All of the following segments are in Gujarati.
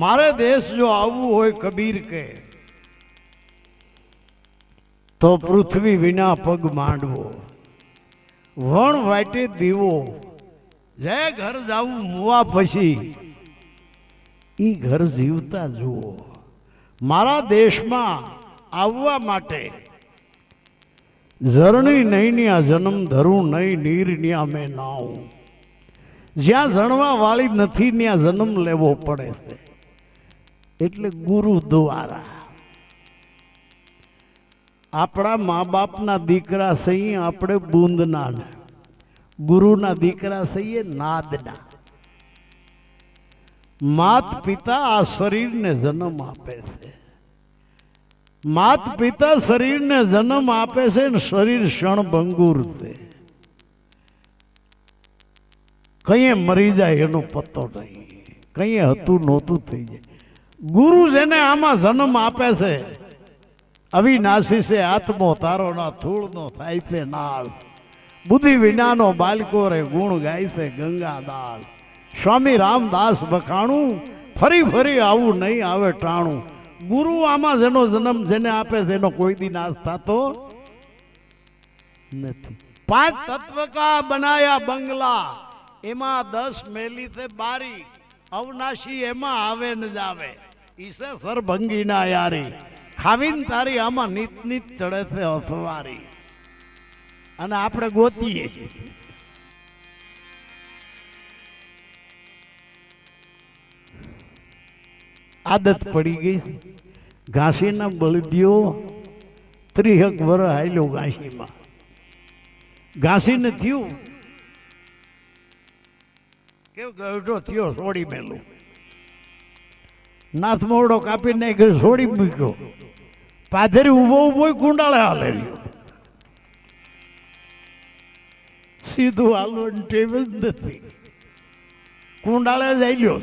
મારે દેશ જો આવવું હોય કબીર કે, તો પૃથ્વી વિના પગ માંડવો. વણ વાટે દીવો. જે ઘર જાવું મુવા પછી એ ઘર જીવતા જુઓ. મારા દેશમાં આવવા માટે ઝરણી નહીં ન્યા, જન્મ ધરું નહીં, નીર ન્યા મેં નાવું જ્યાં જણવા વાળી નથી ત્યાં જન્મ લેવો પડે છે એટલે ગુરુ દ્વારા. આપણા મા બાપના દીકરા સહી આપણે બુંદના ગુરુના દીકરા સહીએ નાદના. માત પિતા આ શરીરને જન્મ આપે છે. માત પિતા શરીરને જન્મ આપે છે ને શરીર ક્ષણભંગુર છે. કંઈ મરી જાય એનો પત્તો નહીં. કંઈ હતું નહોતું થઈ જાય. ગુરુ જેને આમાં જન્મ આપે છે, અવિનાશી છે, આત્મો તારો ના ધૂળ નો થાય છે નાશ. બુદ્ધિ વિનાનો બાલકો રે ગુણ ગાય છે ગંગાદાસ. સ્વામી રામદાસ બખાણું ફરી ફરી આવું નહીં આવે ટાણું. ગુરુ આમાં જેનો જન્મ જેને આપે છે, એનો કોઈ દી નાશ થતો નથી. પાંચ તત્વ કા બનાયા બંગલા, એમાં દસ મેલી છે બારી. અવનાશી એમાં આવે ને જાવે. ઈસે સરભંગી ના યારી. ખાવીને તારી આમાં નીત નીત ચડે છે અસવારી અને આપણે ગોતીએ છીએ. આદત પડી ગઈ. ઘાસીના બળદીઓ ત્રીહક વર હાલ્યો ઘાસીમાં. ઘાસીને થયું. કેવું ગઢો થયો છોડી મેલું. નાથ મોરડો કાપી નાખ્યો, છોડી મૂક્યો. પાથરી ઊભો ઊભો કુંડાળે હાલે સીધું હાલવાની ટેવ જ નથી. કુંડાળે જ આલ્યો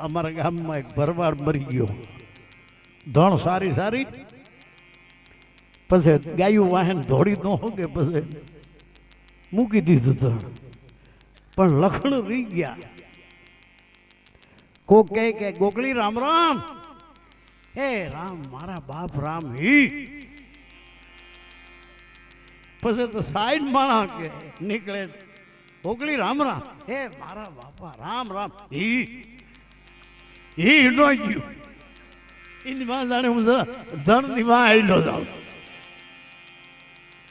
અમારા ગામમાં એક ભરવાડ મરી ગયો. ધણ સારી સારી. પછી ગાયું વાહન ધોળી ન હોગે, પછી મૂકી દીધું ધણ. પણ લખણ રહી ગયા. કોક કહે કે, ગોકળી, રામ રામ. હે રામ, મારા બાપ રામ હી. પછી તો સાઈડ માણા કે, નીકળે, ગોકળી, રામ રામ. હે મારા બાપા, રામ રામ. હી હી નો ગયું. એની માં જાણે હું ધનની માં આવેલો જાઉં.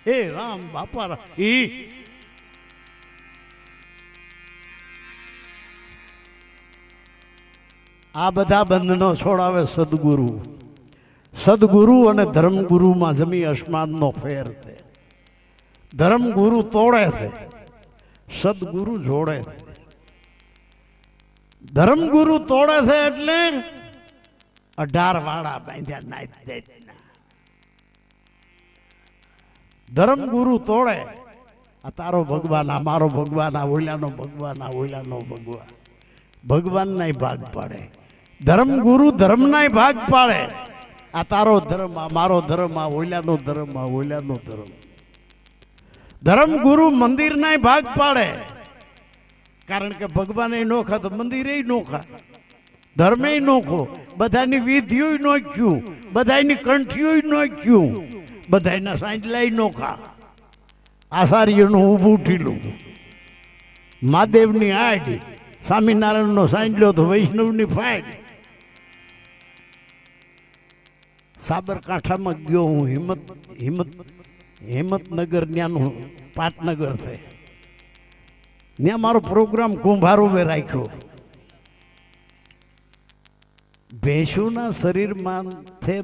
હે રામ, બાપા, રામ. હી આ બધા બંધનો છોડાવે સદગુરુ. સદગુરુ અને ધર્મગુરુમાં જમી અસમાનનો ફેર છે. ધર્મગુરુ તોડે છે. સદગુરુ જોડે છે. ધર્મગુરુ તોડે છે એટલે અઢાર વાળા બાંધ્યા દે ધર્મગુરુ તોડે. આ તારો ભગવાન, આ મારો ભગવાન, આ ઓલાનો ભગવાન, આ ઓલાનો ભગવાન. ભગવાનના ભાગ પાડે. ધર્મ ગુરુ ધર્મના ભાગ પાડે. આ તારો ધર્મ, આ મારો ધર્મ, આ ઓલાનો ધર્મ, આ ઓલાનો ધર્મ. ધર્મ ગુરુ મંદિરના ભાગ પાડે. કારણ કે ભગવાન નોખા તો મંદિરે નોખા ધર્મે નોખો બધાની વિધિઓ નોખ્યું બધાની કંઠીઓ નોખ્યું બધાના સાંજલાય નોખા આચાર્યનું ઊભું ઠીલું મહાદેવની આડ. સ્વામિનારાયણનો સાંજલો તો વૈષ્ણવની ફાઈટ સાબરકાંઠામાં ગયો હું, હિંમત હિંમત, હિંમતનગર, ત્યાંનું પાટનગર છે. ત્યાં મારો પ્રોગ્રામ કુંભારોવે રાખ્યો. ભેંસુના શરીરમાં થે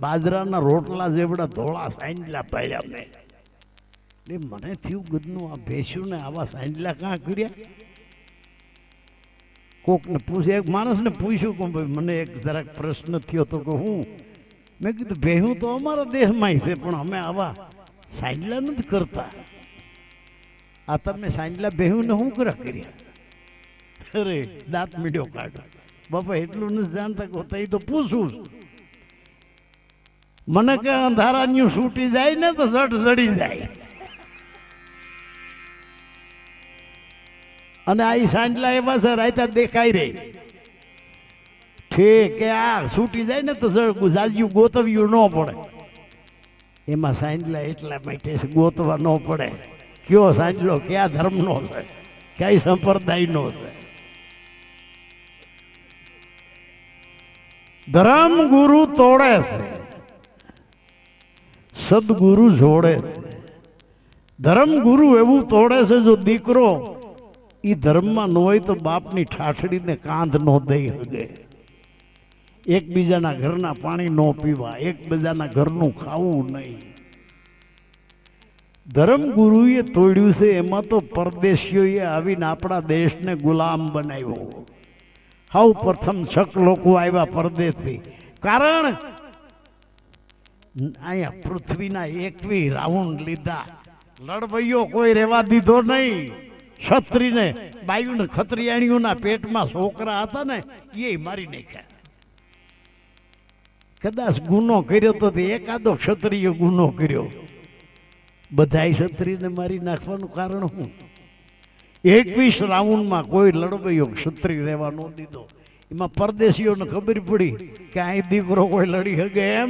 બાજરાના રોટલા જેવડા ધોળા સાંજલા પાડ્યા મેં. એટલે મને થયું ગદનું, આ ભેંસુને આવા સાંજલા કાં કર્યા? કોકને પૂછે એક માણસને પૂછ્યું કે ભાઈ, મને એક જરાક પ્રશ્ન થયો તો કે હું મેં કીધું, ભેહું તો અમારા દેહમાં છે, પણ અમે આવા સાંજલા નથી કરતા. આ તમે સાંજલા બેહુને શું કરા કર્યા? અરે, દાંત મીડ્યો કાઢો. બાપા, એટલું નથી જાણતા કે તઈ તો પૂછું મને કે અંધારાની છૂટી જાય ને તો જટ જડી જાય. અને આ સાંજલા એવા છે રાયતા દેખાઈ રે ઠીક કે આ છૂટી જાય ને તો જાજ્યું ગોતવ્યું ન પડે. એમાં સાંજલા એટલા માટે ગોતવા ન પડે. કયો સાંજલો, કયા ધર્મનો છે? કઈ સંપ્રદાયનો છે? ધર્મ ગુરુ તોડે છે. સદગુરુ જોડે છે. ધર્મ ગુરુ એવું તોડે છે, જો દીકરો એ ધર્મમાં ન હોય તો બાપની ઠાઠડીને કાંધ ન દઈ શકે. એકબીજાના ઘરના પાણી ન પીવા, એકબીજાના ઘરનું ખાવું નહીં. ધર્મગુરુએ તોડ્યું છે, એમાં તો પરદેશીઓએ આવીને આપણા દેશને ગુલામ બનાવ્યો. હાવ પ્રથમ છક લોકો આવ્યા પરદેશથી. કારણ, અહીંયા પૃથ્વીના એકવી રાઉન્ડ લીધા. લડવૈયો કોઈ રહેવા દીધો નહીં. ક્ષત્રિને બાયુને ખત્રિયાણીઓના પેટમાં છોકરા હતા ને, એ મારી નાખ્યા. કદાચ ગુનો કર્યો તો એકાદો ક્ષત્રિય ગુનો કર્યો. બધા ક્ષત્રિયને મારી નાખવાનું કારણ શું? એકવીસ રાઉન્ડમાં કોઈ લડવૈયો ક્ષત્રિય રહેવા ન દીધો. એમાં પરદેશીઓને ખબર પડી કે અહીં દીકરો કોઈ લડી શકે એમ.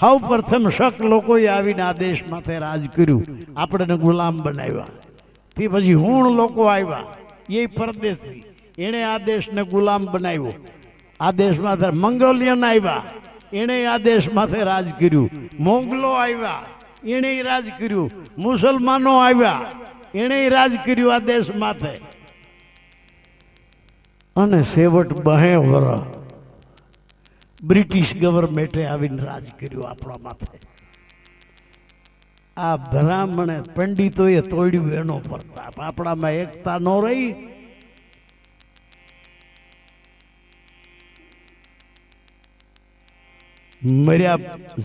હાવ પ્રથમ શક લોકોએ આવીને આ દેશ માથે રાજ કર્યું. આપણે ગુલામ બનાવ્યા. તે પછી હુણ લોકો આવ્યા. એ પરદેશી. એણે આ દેશને ગુલામ બનાવ્યો. આ દેશમાં મંગોલિયન આવ્યા એણે આ દેશમાંથી રાજ કર્યું. મોગલો આવ્યા એણે રાજ કર્યું. મુસલમાનો આવ્યા એણે રાજ કર્યું આ દેશ અને સેવટ બહે વર બ્રિટિશ ગવર્મેન્ટે આવીને રાજ કર્યું આપણા માથે. આ બ્રાહ્મણે પંડિતોએ તોડ્યું એનો પ્રતાપ. આપણામાં એકતા ન રહી મર્યા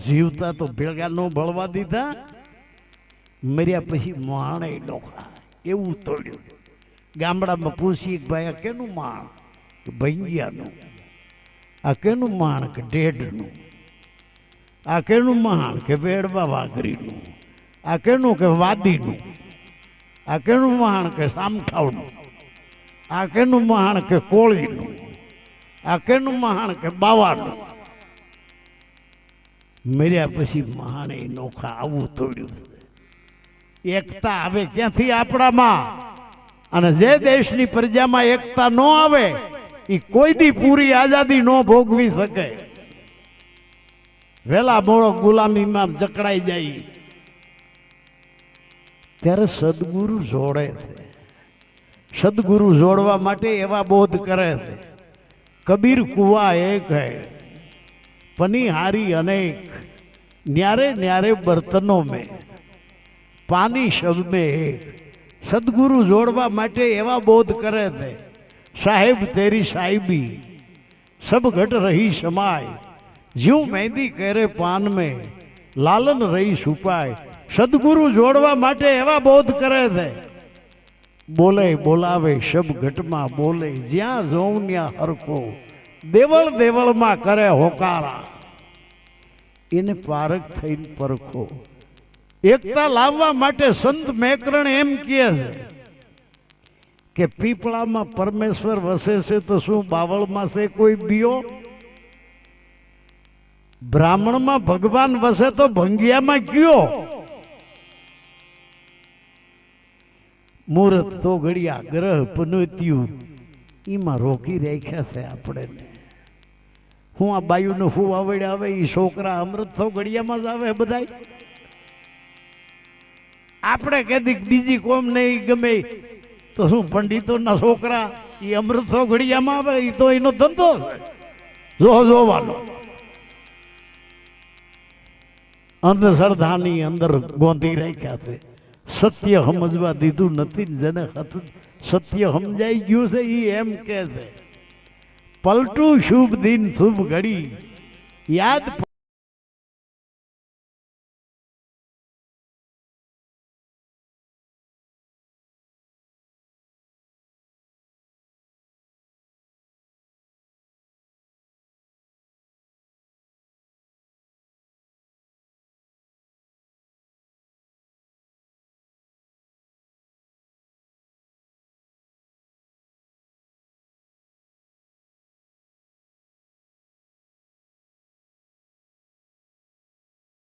જીવતા તો ભેગા ન ભળવા દીધા. મર્યા પછી માણે ડોખા એવું તોડ્યું. ગામડામાં પૂછી ભાઈ, આ કેનું માણ? ભૈયાનું? આ કેનું માણ? કે ઢેઢનું? આ કેનું માણ? કે વેડવા વાઘરીનું? આ કેનું કે વાદીનું? આ કેનું માણ? કે સામઠાવનું? આ કેનું માણ? કે કોળીનું? આ કેનું માણ? કે બાવાનું? મર્યા પછી માણે નોખા આવું તોડ્યું એકતા આવે ક્યાંથી આપણામાં? અને જે દેશની પ્રજામાં એકતા ન આવે એ કોઈ દી પૂરી આઝાદી ન ભોગવી શકે. વેલા મોડો ગુલામીમાં જકડાઈ જાય. ત્યારે સદગુરુ જોડે છે. સદગુરુ જોડવા માટે એવા બોધ કરે છે. કબીર કુવા એક હૈ પનિહારી અનેક. ન્યારે ન્યારે બર્તનો મેં. પાની શબ મેં એક. સદગુરુ જોડવા માટે એવા બોધ કરે તે સાહેબ તેરી સાહેબી સબ રહી સમાય. જીવ મહેંદી કરે પાન મેં. લાલન રહી છુપાય. સદગુરુ જોડવા માટે એવા બોધ કરે છે બોલે બોલાવે શબ ઘટમાં બોલે જ્યાં જોઉં ત્યાં હરખો. દેવળ દેવળમાં કરે હોકારા. એને પારક થઈને પરખો. એકતા લાવવા માટે સંત મેકરણ એમ કહે છે કે પીપળામાં પરમેશ્વર વસે છે તો શું બાવળમાં છે કોઈ બીઓ? બ્રાહ્મણમાં ભગવાન વસે તો ભંગિયામાં કયો? મુહૂર્ત તો ઘડિયા, ગ્રહ, પનોત્યું. એમાં રોકી રાખ્યા છે આપણે. હું આ બાયુનું ફૂ આવડે આવે એ છોકરા અમૃત થો ઘડિયામાં જ આવે બધાય. આપણે કદી બીજી કોમ નહીં ગમે તો શું, પંડિતોના છોકરા એ અમૃત થો ઘડિયામાં આવે એ તો એનો ધંધો જો. જોવાનો. અંધશ્રદ્ધાની અંદર ગોંધી રાખ્યા છે. સત્ય સમજવા દીધું નથી જેને સત્ય સમજાઈ ગયું છે એ એમ કે છે પલટું શુભ દિન શુભ ઘડી. યાદ